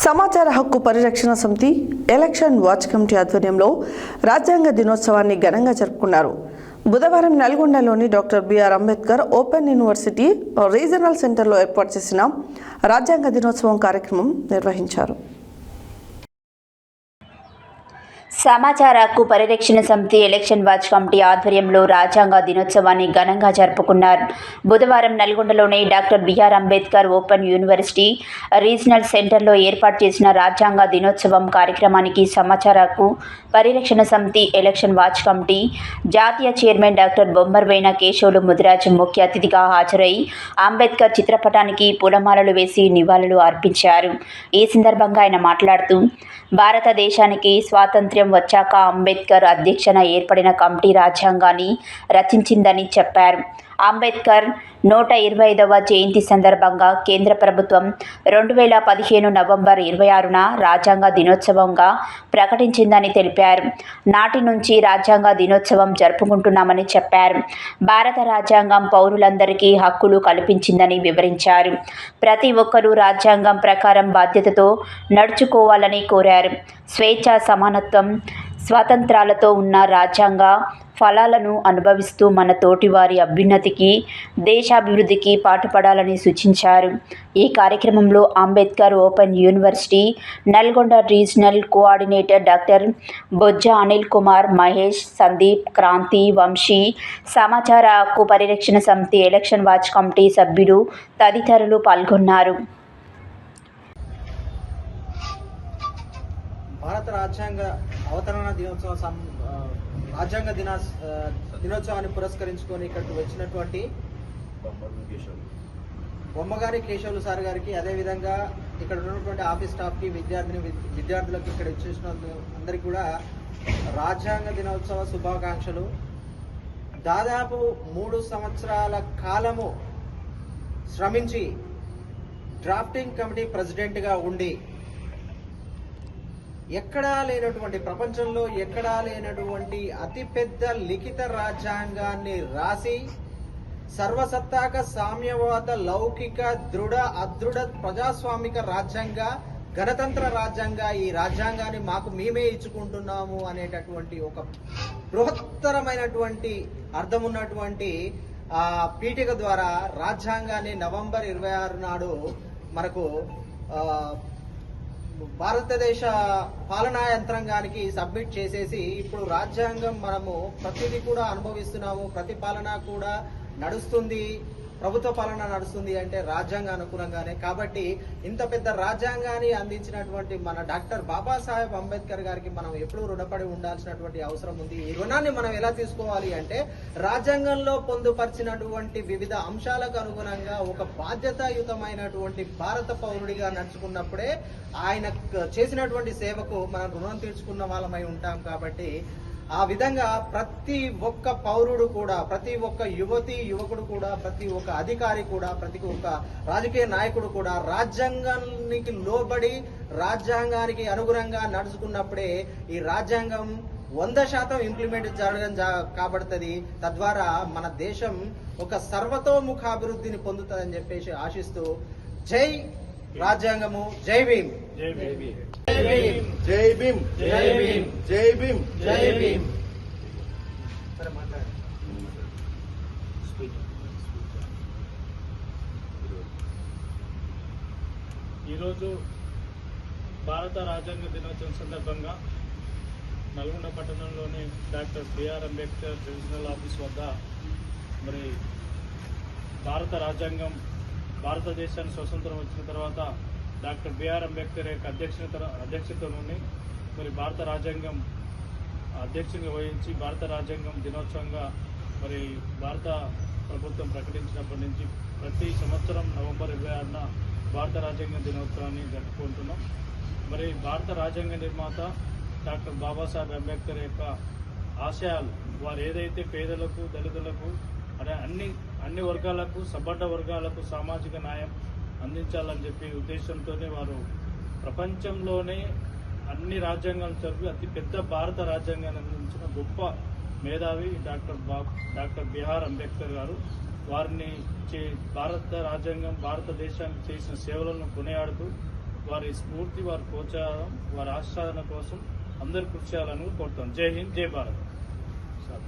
సమాచార హక్కు పరిరక్షణ సమితి ఎలక్షన్ వాచ్ కమిటీ ఆధ్వర్యంలో రాజ్యాంగ దినోత్సవాన్ని ఘనంగా జరుపుకున్నారు. బుధవారం నల్గొండలోని doctor B R Ambedkar open university regional సెంటర్లో ఏర్పాటు చేసిన రాజ్యాంగ దినోత్సవం కార్యక్రమం నిర్వహించారు. సమాచార హక్కు పరిరక్షణ సమితి ఎలక్షన్ వాచ్ కమిటీ ఆధ్వర్యంలో రాజ్యాంగ దినోత్సవాన్ని ఘనంగా జరుపుకున్నారు. బుధవారం నల్గొండలోని doctor B R Ambedkar open university regional సెంటర్లో ఏర్పాటు చేసిన రాజ్యాంగ దినోత్సవం కార్యక్రమానికి సమాచార హక్కు పరిరక్షణ సమితి ఎలక్షన్ వాచ్ కమిటీ జాతీయ చైర్మన్ డాక్టర్ బొమ్మర్వైన కేశవులు ముదిరాజ్ ముఖ్య అతిథిగా హాజరై అంబేద్కర్ చిత్రపటానికి పూలమాలలు వేసి నివాళులు అర్పించారు. ఈ సందర్భంగా ఆయన మాట్లాడుతూ భారతదేశానికి స్వాతంత్ర్యం వచ్చాక అంబేద్కర్ అధ్యక్షన ఏర్పడిన కమిటీ రాజ్యాంగాన్ని రచించిందని చెప్పారు. అంబేద్కర్ నూట ఇరవై ఐదవ జయంతి సందర్భంగా కేంద్ర ప్రభుత్వం రెండు వేల పదిహేను నవంబర్ ఇరవై ఆరున రాజ్యాంగ దినోత్సవంగా ప్రకటించిందని తెలిపారు. నాటి నుంచి రాజ్యాంగ దినోత్సవం జరుపుకుంటున్నామని చెప్పారు. భారత రాజ్యాంగం పౌరులందరికీ హక్కులు కల్పించిందని వివరించారు. ప్రతి ఒక్కరూ రాజ్యాంగం ప్రకారం బాధ్యతతో నడుచుకోవాలని కోరారు. స్వేచ్ఛ సమానత్వం స్వాతంత్రాలతో ఉన్న రాజ్యాంగ ఫలాలను అనుభవిస్తూ మన తోటివారి అభ్యున్నతికి దేశాభివృద్ధికి పాటుపడాలని సూచించారు. ఈ కార్యక్రమంలో Ambedkar open university Nalgonda regional coordinator doctor Bojja Anil Kumar Mahesh Sandeep Kranthi Vamsi సమాచార హక్కు పరిరక్షణ సమితి ఎలక్షన్ వాచ్ కమిటీ సభ్యులు తదితరులు పాల్గొన్నారు. భారత రాజ్యాంగ అవతరణ దినోత్సవం రాజ్యాంగ దినా దినోత్సవాన్ని పురస్కరించుకొని ఇక్కడికి వచ్చినటువంటి బొమ్మగారి కేశవులు సార్ గారికి అదేవిధంగా ఇక్కడ ఉన్నటువంటి ఆఫీస్ స్టాఫ్కి విద్యార్థిని విద్యార్థులకు ఇక్కడ వచ్చేసిన అందరికీ కూడా రాజ్యాంగ దినోత్సవ శుభాకాంక్షలు. దాదాపు మూడు సంవత్సరాల కాలము శ్రమించి డ్రాఫ్టింగ్ కమిటీ ప్రెసిడెంట్గా ఉండి ఎక్కడా లేనటువంటి ప్రపంచంలో ఎక్కడా లేనటువంటి అతిపెద్ద లిఖిత రాజ్యాంగాన్ని రాసి సర్వసత్తాక సామ్యవాద లౌకిక దృఢ అదృఢ ప్రజాస్వామిక రాజ్యాంగ గణతంత్ర రాజ్యాంగ ఈ రాజ్యాంగాన్ని మాకు మేమే ఇచ్చుకుంటున్నాము అనేటటువంటి ఒక బృహత్తరమైనటువంటి అర్థం ఉన్నటువంటి ఆ పీఠిక ద్వారా రాజ్యాంగాన్ని నవంబర్ ఇరవై ఆరు నాడు మనకు భారతదేశ పాలనా యంత్రాంగానికి సబ్మిట్ చేసేసి ఇప్పుడు రాజ్యాంగం మనము ప్రతిదీ కూడా అనుభవిస్తున్నాము ప్రతి పాలన కూడా నడుస్తుంది. ప్రభుత్వ పాలన నడుస్తుంది అంటే రాజ్యాంగ అనుకూలంగానే. కాబట్టి ఇంత పెద్ద రాజ్యాంగాన్ని అందించినటువంటి మన డాక్టర్ బాబాసాహెబ్ అంబేద్కర్ గారికి మనం ఎప్పుడూ రుణపడి ఉండాల్సినటువంటి అవసరం ఉంది. ఈ రుణాన్ని మనం ఎలా తీసుకోవాలి అంటే రాజ్యాంగంలో పొందుపరిచినటువంటి వివిధ అంశాలకు అనుగుణంగా ఒక బాధ్యతాయుతమైనటువంటి భారత పౌరుడిగా నడుచుకున్నప్పుడే ఆయన చేసినటువంటి సేవకు మనం రుణం తీర్చుకున్న వాళ్ళమై ఉంటాం కాబట్టి ఆ విధంగా ప్రతి ఒక్క పౌరుడు కూడా ప్రతి ఒక్క యువతి యువకుడు కూడా ప్రతి ఒక్క అధికారి కూడా ప్రతి ఒక్క రాజకీయ నాయకుడు కూడా రాజ్యాంగానికి లోబడి రాజ్యాంగానికి అనుగుణంగా నడుచుకున్నప్పుడే ఈ రాజ్యాంగం వంద శాతం ఇంప్లిమెంట్ జరగడం జా- కాబడుతుంది. తద్వారా మన దేశం ఒక సర్వతోముఖాభివృద్ధిని పొందుతుందని చెప్పేసి ఆశిస్తూ జై రాజ్యాంగము జై భీమ్. జై భీమ్. జై భీమ్. జై భీమ్. జై భీమ్. జై ఈరోజు భారత రాజ్యాంగ దినోత్సవం సందర్భంగా నల్గొండ పట్టణంలోని doctor B R Ambedkar divisional office వద్ద మరి భారత రాజ్యాంగం భారతదేశానికి స్వతంత్రం వచ్చిన తర్వాత డాక్టర్ బిఆర్ అంబేద్కర్ యొక్క అధ్యక్షత అధ్యక్షతలోని మరి భారత రాజ్యాంగం అధ్యక్షంగా వహించి భారత రాజ్యాంగం దినోత్సవంగా మరి భారత ప్రభుత్వం ప్రకటించినప్పటి నుంచి ప్రతి సంవత్సరం నవంబర్ ఇరవై ఆరున భారత రాజ్యాంగ దినోత్సవాన్ని జరుపుకుంటున్నాం. మరి భారత రాజ్యాంగ నిర్మాత డాక్టర్ బాబాసాహెబ్ అంబేద్కర్ యొక్క ఆశయాలు వారు ఏదైతే పేదలకు దళితులకు అనే అన్ని అన్ని వర్గాలకు సబడ్డ వర్గాలకు సామాజిక న్యాయం అందించాలని చెప్పి ఉద్దేశంతోనే వారు ప్రపంచంలోనే అన్ని రాజ్యాంగాలు చదివి అతిపెద్ద భారత రాజ్యాంగాన్ని అందించిన గొప్ప మేధావి డాక్టర్ బా డాక్టర్ బిహార్ అంబేద్కర్ గారు. వారిని చే భారత రాజ్యాంగం భారతదేశానికి చేసిన సేవలను కొనియాడుతూ వారి స్ఫూర్తి వారి ప్రోత్సాహం వారి ఆస్వాదన కోసం అందరు కృషి చేయాలని కోరుతాం జై హింద్ జై భారత్. సార్